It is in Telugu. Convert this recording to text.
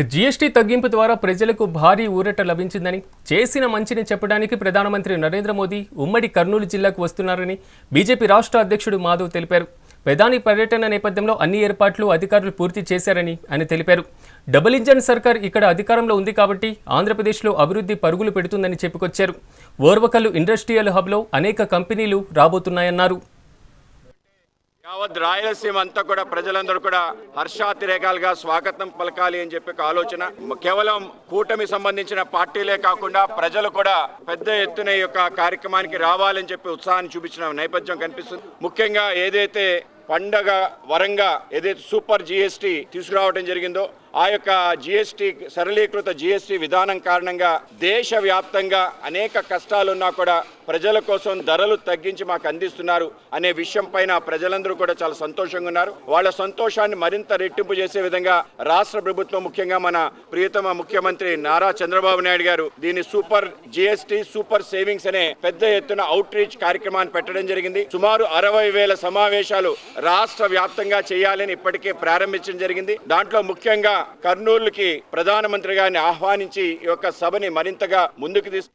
జీఎస్టీ తగ్గింపు ద్వారా ప్రజలకు భారీ ఊరట లభించిందని చేసిన మంచిని చెప్పడానికి ప్రధానమంత్రి నరేంద్ర మోదీ ఉమ్మడి కర్నూలు జిల్లాకు వస్తున్నారని బీజేపీ రాష్ట్ర అధ్యక్షుడు మాధవ్ తెలిపారు. ప్రధాని పర్యటన నేపథ్యంలో అన్ని ఏర్పాట్లు అధికారులు పూర్తి చేశారని ఆయన తెలిపారు. డబుల్ ఇంజన్ సర్కార్ ఇక్కడ అధికారంలో ఉంది కాబట్టి ఆంధ్రప్రదేశ్లో అభివృద్ధి పరుగులు పెడుతుందని చెప్పుకొచ్చారు. ఓర్వకల్లు ఇండస్ట్రియల్ హబ్లో అనేక కంపెనీలు రాబోతున్నాయన్నారు. యావత్ రాయలసీమ అంతా కూడా ప్రజలందరూ కూడా హర్షాతిరేకాలుగా స్వాగతం పలకాలి అని చెప్పి ఆలోచన. కేవలం కూటమి సంబంధించిన పార్టీలే కాకుండా ప్రజలు కూడా పెద్ద ఎత్తున ఈ యొక్క కార్యక్రమానికి రావాలని చెప్పి ఉత్సాహాన్ని చూపించిన నేపథ్యం కనిపిస్తుంది. ముఖ్యంగా ఏదైతే పండగ వరంగా ఏదైతే సూపర్ జీఎస్టీ తీసుకురావడం జరిగిందో ఆ యొక్క జీఎస్టీ సరళీకృత జీఎస్టీ విధానం కారణంగా దేశవ్యాప్తంగా అనేక కష్టాలున్నా కూడా ప్రజల కోసం ధరలు తగ్గించి మాకు అందిస్తున్నారు అనే విషయం పైన ప్రజలందరూ కూడా చాలా సంతోషంగా ఉన్నారు. వాళ్ళ సంతోషాన్ని మరింత రెట్టింపు చేసే విధంగా రాష్ట్ర ప్రభుత్వం ముఖ్యంగా మన ప్రియతమ ముఖ్యమంత్రి నారా చంద్రబాబు నాయుడు గారు దీన్ని సూపర్ జీఎస్టీ సూపర్ సేవింగ్స్ అనే పెద్ద ఎత్తున అవుట్ రీచ్ కార్యక్రమాన్ని పెట్టడం జరిగింది. సుమారు అరవై వేల సమావేశాలు రాష్ట్ర వ్యాప్తంగా చేయాలని ఇప్పటికే ప్రారంభించడం జరిగింది. దాంట్లో ముఖ్యంగా కర్నూలుకి ప్రధానమంత్రి గారిని ఆహ్వానించి ఈ యొక్క సభని మరింతగా ముందుకు తీసుకు